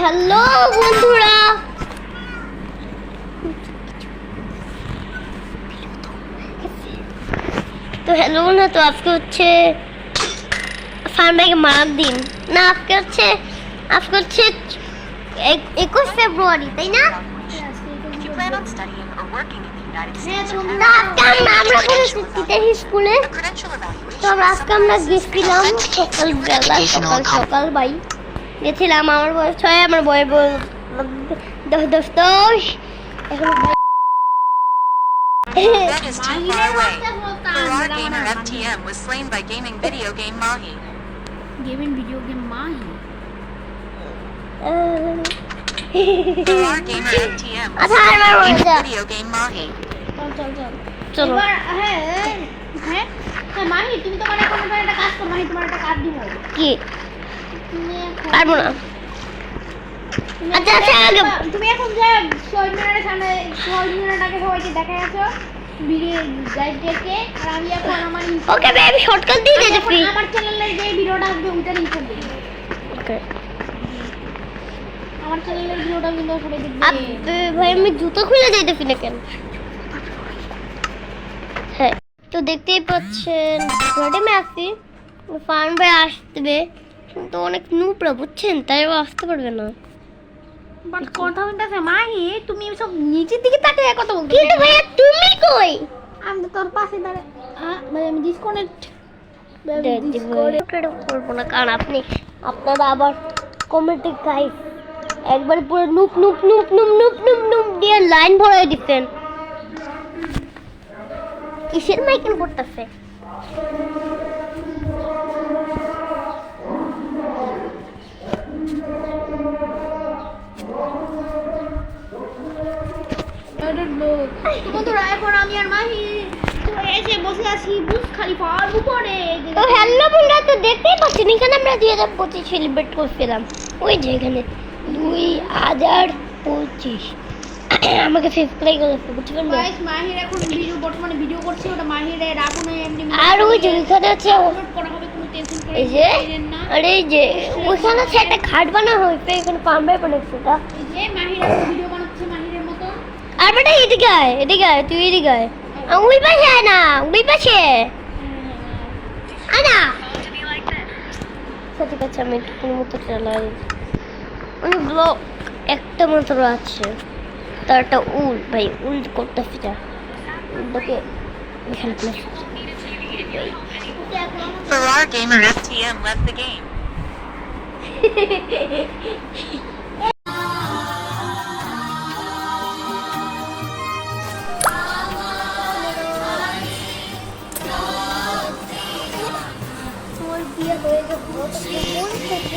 Hello বন্ধুরা। তো hello না তো আজকে হচ্ছে ফার্মেকে মার দিন। না, আজকে হচ্ছে আজকে হচ্ছে একুশ ফেব্রুয়ারি, তাই না? সকাল। বাই গেছিলাম আমার বয়স ছয় আমার বয়স দশ দশ দশ এখন That is too far away. Farrar gamer FTM was slain by gaming video game Mahi. Gaming video game my Farrar gamer FTM was আচ্ছা, slain by gaming video game Mahi. চল চল চল চলো হ্যাঁ হ্যাঁ হ্যাঁ মাহি তুমি তোমার এখন একটা কাজ করো মাহি তোমার একটা কাজ দিব কি পারব না। তুমি আচ্ছা, এখন- আচ্ছা, আগে- তুমি এখন যে শহীদ মিনারের সামনে শহীদ মিনারটাকে সবাইকে দেখা আছো ভিডিও গাইড দেখে আর আমি এখন আমার ওকে আমি শর্টকাট দিয়ে আমি ফ্রি আমার চ্যানেলে যে ভিডিওটা আসবে ওইটা লিঙ্ক করবে ওকে। আমার চ্যানেলের ভিডিওটা কিন্তু সবাই দেখবে। আবে ভাই আমি জুতো খুলে না কেন? হ্যাঁ। তো দেখতেই পাচ্ছেন ঘরে আসি ফার্ম ভাই আসবে। কিন্তু অনেক নুপরা বুঝছেন? তাই আসতে পারবে না। বাট কথা বলতেছে মাহি তুমি সব নিচের দিকে তাকিয়ে কথা বলতে কিন্তু ভাইয়া তুমি কই? আমি তো তোর পাশে দাঁড়া মানে আমি ডিসকানেক্ট করব না? কারণ আপনি আপনারা আবার কমেন্টে গাই একবার পুরো নুপ নুপ নুপ নুপ নুপ নুপ নুপ দিয়ে লাইন ভরে দিচ্ছেন কিসের মাইকেল পড়তেছে বন্ধুরা এখন আমি আর মাহি এসে বসে আছি বুজ খালিফার উপরে। তো হ্যালো বন্ধুরা তো দেখতেই পাচ্ছেন এখানে আমরা দুই হাজার পঁচিশ সেলিব্রেট করছিলাম ওই যে এখানে দুই হাজার পঁচিশ। আমাকে সাবস্ক্রাইব করতে বুঝতে পারল? গাইস মাহির এখন ভিডিও বর্তমানে ভিডিও করছে ওটা মাহির রাখুন এমনি আর ওই যে ওইখানে আছে আপলোড করা হবে কোনো টেনশন করে এই যে না। আরে এই যে ওইখানে আছে একটা খাট বানানো হয়েছে এখানে পাম্পে বানাচ্ছে এটা। এই যে মাহির ভিডিও মতো আর বেটা এদিকে আয় এদিকে আয় তুই এদিকে আয়। ওই পাশে আয় না ওই পাশে। আয় না। আচ্ছা, ঠিক আছে আমি একটু মতো চালাই অনেক ব্লক একটা মাত্র আছে। তার একটা উল ভাই উল করতেছি যা। উলটাকে এখানে। Farrar gamer FTM left the game. তোর বিয়ে হয়ে গেছে